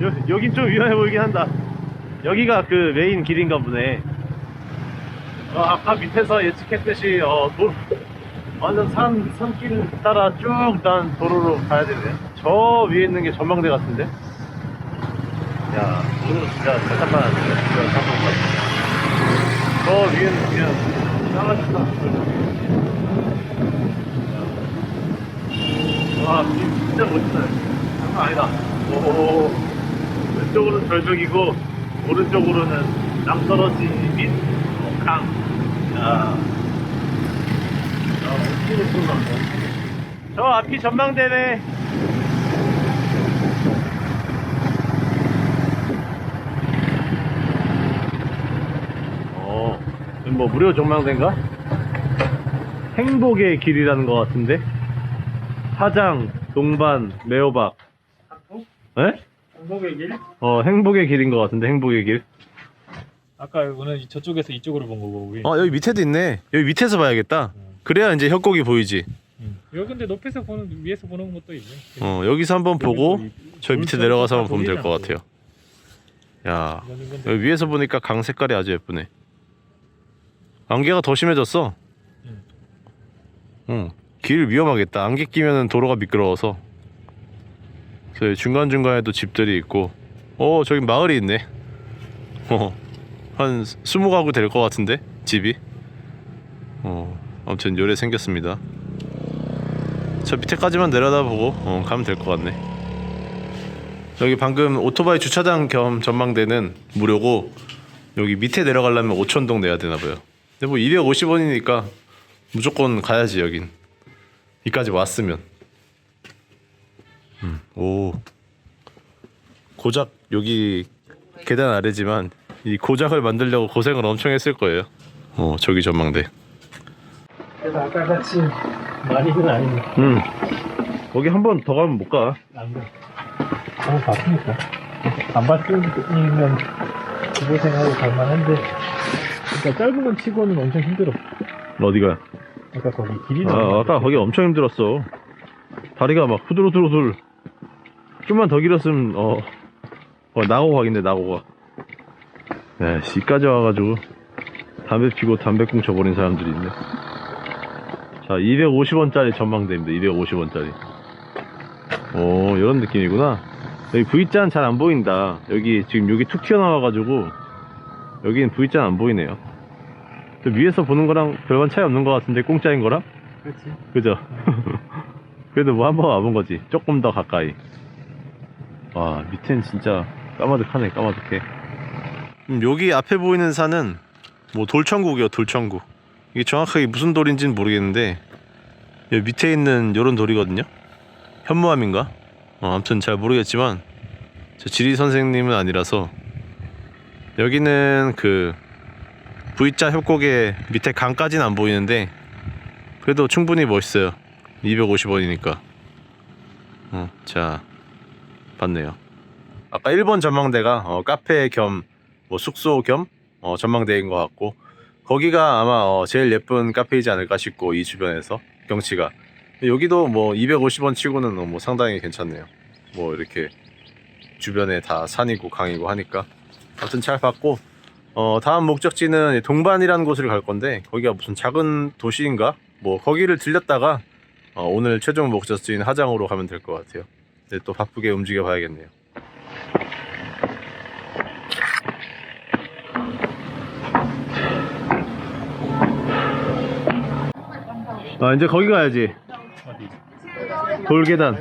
여, 여긴 좀 위험해 보이긴 한다. 여기가 그 메인 길인가 보네. 어, 아까 밑에서 예측했듯이 어, 도, 완전 산, 산길 따라 쭉 난 도로로 가야 되네. 저 위에 있는 게 전망대 같은데? 야, 오늘 진짜 잘 닦아놨네. 그런 상황까지. 저 위에는 그냥 나가지다. 와, 뷰 진짜 멋있다. 장난 아니다. 오, 왼쪽으로는 절벽이고, 오른쪽으로는 낭떠러지 및 어, 강. 야. 저 앞이 전망대네. 어, 뭐 무료 전망대인가? 행복의 길이라는 것 같은데? 화장, 동반, 매호박. 에? 행복의 길? 어, 행복의 길인 것 같은데, 행복의 길. 아까 오늘 저쪽에서 이쪽으로 본 거고 우리. 어, 여기 밑에도 있네. 여기 밑에서 봐야겠다. 그래야 이제 협곡이 보이지. 응. 여기 근데 높이서 보는 위에서 보는 것도 있네. 어, 여기서 한번 보고, 저 밑에 내려가서 한번 보면 될 것 같아요. 야, 이거는 여기 위에서 보니까 강 색깔이 아주 예쁘네. 안개가 더 심해졌어. 응. 응. 길 위험하겠다. 안개 끼면은 도로가 미끄러워서. 저 중간중간에도 집들이 있고. 어, 저기 마을이 있네. 어, 한 스무 가구 될 것 같은데? 집이. 어, 아무튼 요래 생겼습니다. 저 밑에까지만 내려다보고 어, 가면 될 것 같네. 여기 방금 오토바이 주차장 겸 전망대는 무료고 여기 밑에 내려가려면 5천동 내야 되나 봐요. 근데 뭐 250원이니까 무조건 가야지 여긴. 이까지 왔으면. 음, 오. 고작 여기 계단 아래지만 이 고작을 만들려고 고생을 엄청 했을 거예요. 어, 저기 전망대. 그래서 아까 같이 많이는 아니네. 음. 거기 한 번 더 가면 못 가. 안 돼. 너무 바쁘니까. 안 바쁘면 고생하고 갈만한데. 그러니까 짧은 건 치고는 엄청 힘들어. 어디가? 아까 거기 길이 아, 아까 거기 엄청 힘들었어. 다리가 막 후들후들후들. 좀만 더 길었으면, 어, 어 나고 가긴데, 나고가. 야, 시까지 와가지고, 담배 피고 담배 꽁 쳐버린 사람들이 있네. 자, 250원짜리 전망대입니다. 250원짜리. 오, 이런 느낌이구나. 여기 V자는 잘 안 보인다. 여기, 지금 여기 툭 튀어나와가지고, 여기는 V자는 안 보이네요. 저 위에서 보는 거랑 별반 차이 없는 것 같은데, 공짜인 거랑? 그렇지. 그죠? 그래도 뭐 한 번 와본 거지. 조금 더 가까이. 와, 밑엔 진짜 까마득하네, 까마득해. 음, 여기 앞에 보이는 산은 뭐 돌천국이요, 돌천국. 이게 정확하게 무슨 돌인지는 모르겠는데, 여기 밑에 있는 요런 돌이거든요? 현무암인가? 어, 아무튼 잘 모르겠지만, 저 지리 선생님은 아니라서, 여기는 그, V자 협곡의 밑에 강까지는 안 보이는데, 그래도 충분히 멋있어요. 250원이니까. 어, 자, 봤네요. 아까 1번 전망대가 어, 카페 겸 뭐 숙소 겸 어, 전망대인 것 같고 거기가 아마 어, 제일 예쁜 카페이지 않을까 싶고 이 주변에서 경치가 여기도 뭐 250원 치고는 뭐 상당히 괜찮네요. 뭐 이렇게 주변에 다 산이고 강이고 하니까 아무튼 잘 봤고 어, 다음 목적지는 동반이라는 곳을 갈 건데 거기가 무슨 작은 도시인가 뭐 거기를 들렸다가 어, 오늘 최종 목적지인 하장으로 가면 될 것 같아요. 근데 또 바쁘게 움직여 봐야겠네요. 아 이제 거기 가야지. 어디? 돌계단,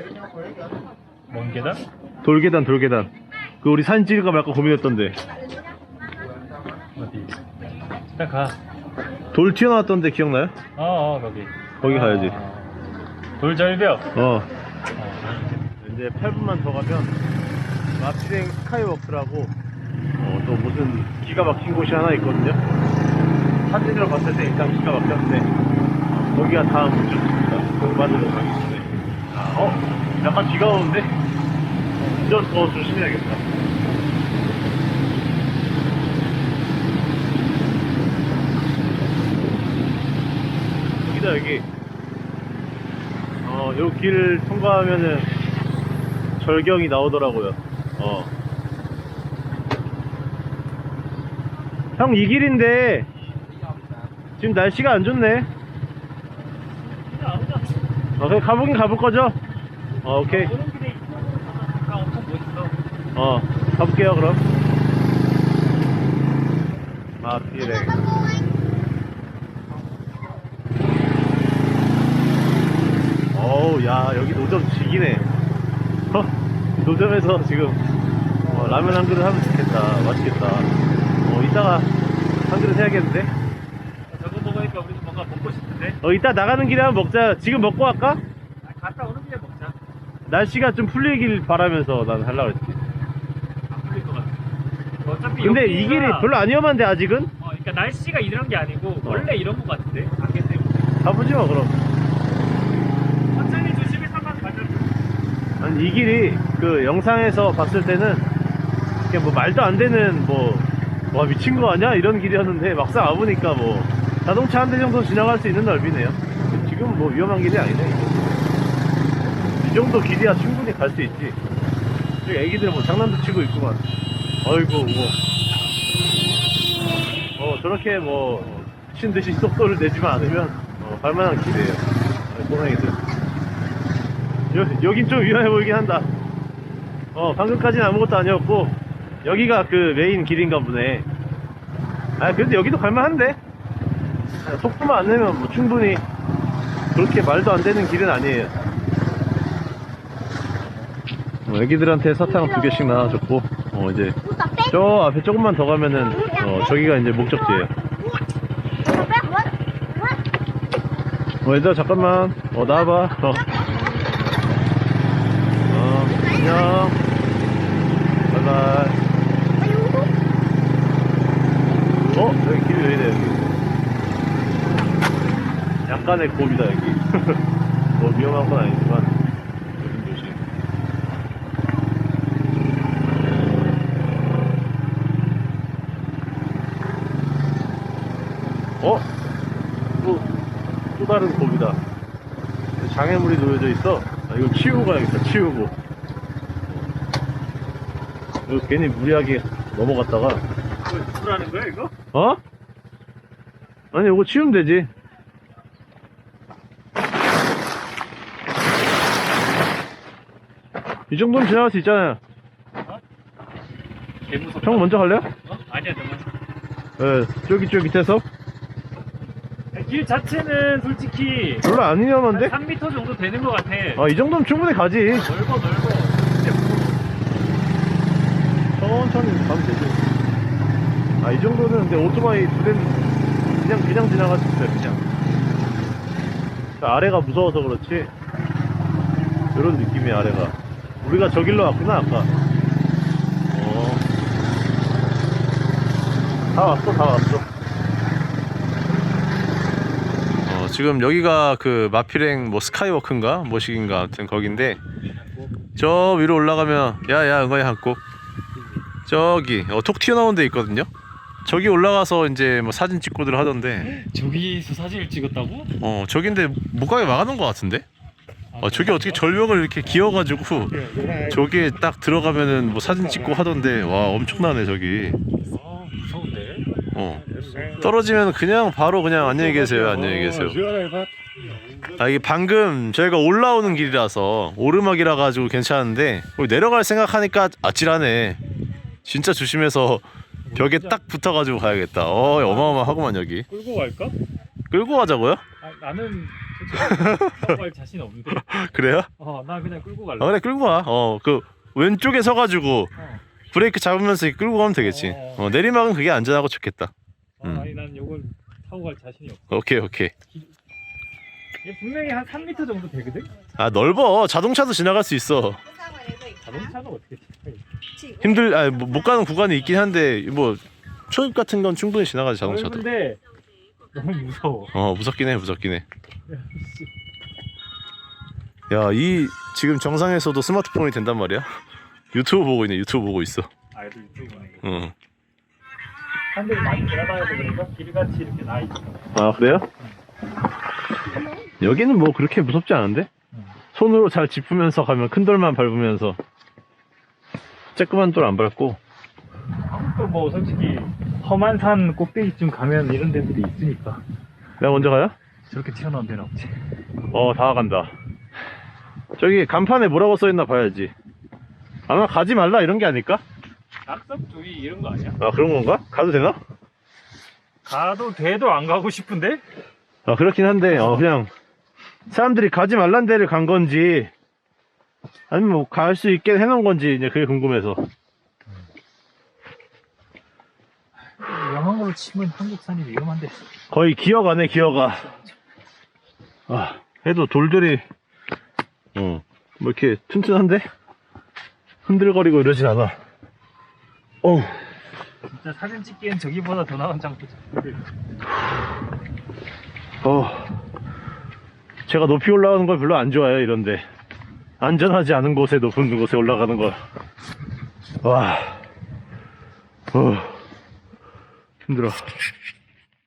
먼 계단? 돌계단, 돌계단. 그 우리 사진 찍을까 말까 고민했던데. 어디? 일단 가. 돌 튀어나왔던데 기억나요? 어, 어 거기. 거기 가야지. 어. 돌절벽. 어. 어. 이제 8분만 더 가면 마피랭 스카이워크라고 어, 또 무슨 기가 막힌 곳이 하나 있거든요. 사진으로 봤을 때 일단 기가 막혔는데 어, 거기가 다음 목적지입니다. 동반으로 가겠습니다. 아, 어? 약간 비가 오는데? 운전 더 조심해야겠다. 여기다 여기 어, 요 길을 통과하면은 절경이 나오더라고요 어. 형 이 길인데 지금 날씨가 안 좋네 어, 그 가보긴 가볼 거죠? 어, 오케이 어 가볼게요 그럼 아, 마피래. 네. 어우 야 여기 노점 죽이네. 어, 노점에서 지금 어, 라면 한 그릇 하면 좋겠다. 맛있겠다. 어, 이따가 한 그릇 해야겠는데? 저거 먹으니까 우리도 뭔가 먹고 싶은데. 어, 이따 나가는 길에 한번 먹자. 지금 먹고 갈까? 아, 갔다 오는 길에 먹자. 날씨가 좀 풀리길 바라면서 난 하려고 했지. 안 풀릴 것 같아. 어차피 근데 여기가- 이 길이 별로 안 위험한데, 아직은? 어, 그러니까 날씨가 이런 게 아니고 원래 이런 것 같은데 안개 때문에. 가보지 뭐, 그럼. 천천히 조심히 산만 가자. 아니 이 길이 그 영상에서 봤을 때는 그냥 뭐 말도 안 되는 뭐 와 미친 거 아니야? 이런 길이었는데 막상 와보니까 뭐 자동차 한 대 정도 지나갈 수 있는 넓이네요. 지금 뭐 위험한 길이 아니네. 이 정도 길이야 충분히 갈 수 있지. 저기 애기들 뭐 장난도 치고 있구만. 어이구 뭐 어, 저렇게 뭐 미친 듯이 속도를 내지만 않으면 어, 갈만한 길이에요. 꼬맹이들 여, 여긴 좀 위험해 보이긴 한다. 어, 방금까지는 아무것도 아니었고, 여기가 그 메인 길인가 보네. 아, 그래도 여기도 갈만한데? 아, 속도만 안 내면 뭐 충분히 그렇게 말도 안 되는 길은 아니에요. 어, 애기들한테 사탕 두 개씩 나눠줬고, 어, 이제 저 앞에 조금만 더 가면은, 어, 저기가 이제 목적지예요. 어, 얘들아, 잠깐만. 어, 나와봐. 어. 어, 안녕. 바이바이. 어? 여기 길이 왜 이래, 여기. 약간의 고비다, 여기. 뭐 위험한 건 아니지만, 조심 조심. 어? 또, 또 다른 고비다. 장애물이 놓여져 있어. 아, 이거 치우고 가야겠다, 치우고. 이거 괜히 무리하게 넘어갔다가, 누구라는 거야 이거? 어? 아니, 이거 치우면 되지. 이 정도면 지나갈 수 있잖아요. 개 무섭다. 형 먼저 갈래요? 어? 아니야 너무. 예, 쫄깃쫄깃해서. 길 자체는 솔직히 별로 안한 위험한데? 3m 정도 되는 것 같아. 아, 이 정도면 충분히 가지. 넓어 넓어. 근데 뭐, 천천히 가면 되지. 아, 이 정도는 근데 오토바이 두 대는 그냥, 그냥 있어요, 그냥. 그 아래가 무서워서 그렇지. 이런 느낌이야, 아래가. 우리가 저 길로 왔구나, 아까. 어. 다 왔어, 다 왔어. 어, 지금 여기가 그 마피랭 뭐 스카이워크인가? 뭐식인가? 아무튼 거긴데. 저 위로 올라가면 야야 응어이 한국 저기 어, 톡 튀어나온 데 있거든요 저기 올라가서 이제 뭐 사진 찍고들 하던데. 저기서 사진을 찍었다고? 어 저긴데 못 가게 막아놓은 것 같은데? 어, 저기 어떻게 절벽을 이렇게 기어가지고 저기에 딱 들어가면은 뭐 사진 찍고 하던데. 와 엄청나네 저기. 아 무서운데. 어. 떨어지면 그냥 바로 그냥 안녕히 계세요 안녕히 계세요. 아 이게 방금 저희가 올라오는 길이라서 오르막이라 가지고 괜찮은데 내려갈 생각하니까 아찔하네. 진짜 조심해서 벽에 딱 붙어가지고 가야겠다 어 어마어마하구만 여기 끌고 갈까? 끌고 가자고요? 아, 나는 갈 자신 없는데. 그래요? 어, 나 그냥 끌고 갈래. 아 그래 끌고 와어그 왼쪽에 서가지고 어. 브레이크 잡으면서 끌고 가면 되겠지 어, 내리막은 그게 안전하고 좋겠다 어, 음. 아니 난 이걸 타고 갈 자신이 없어. 오케이 오케이 이게 분명히 한 3m 정도 되거든. 아 넓어 자동차도 지나갈 수 있어 자동차가 어떻게 돼? 힘들 아못 뭐, 가는 구간이 있긴 한데 뭐 초입 같은 건 충분히 지나가지 자동차도 넓은데 너무 무서워. 어 무섭긴 해 무섭긴 해 야, 이 지금 정상에서도 스마트폰이 된단 말이야? 유튜브 보고 있네. 유튜브 보고 있어. 아, 이거 유튜브네. 응. 사람들이 많이 지나다녀서 그런가? 길같이 이렇게 나 있어. 아, 그래요? 여기는 뭐 그렇게 무섭지 않은데? 응. 손으로 잘 짚으면서 가면 큰 돌만 밟으면서 쬐끄만 돌 안 밟고 또 뭐 솔직히 험한 산 꼭대기쯤 가면 이런 데들이 있으니까 내가 먼저 가요? 저렇게 튀어나온 데는 없지. 어, 다 간다. 저기 간판에 뭐라고 써있나 봐야지. 아마 가지 말라 이런 게 아닐까? 낙석 주의 이런 거 아니야? 아, 그런 건가? 가도 되나? 가도 돼도 안 가고 싶은데? 아, 그렇긴 한데, 어, 그냥, 사람들이 가지 말란 데를 간 건지, 아니면 뭐, 갈 수 있게 해놓은 건지, 이제 그게 궁금해서. 위험한 걸로 치면 한국 산이 위험한데. 거의 기어가네, 기어가. 아, 해도 돌들이, 어, 뭐 이렇게 튼튼한데? 흔들거리고 이러진 않아. 어우, 진짜 사진 찍기엔 저기보다 더 나은 장소지. 어. 제가 높이 올라가는 걸 별로 안 좋아해요, 이런데. 안전하지 않은 곳에 높은 곳에 올라가는 걸. 와. 어. 힘들어.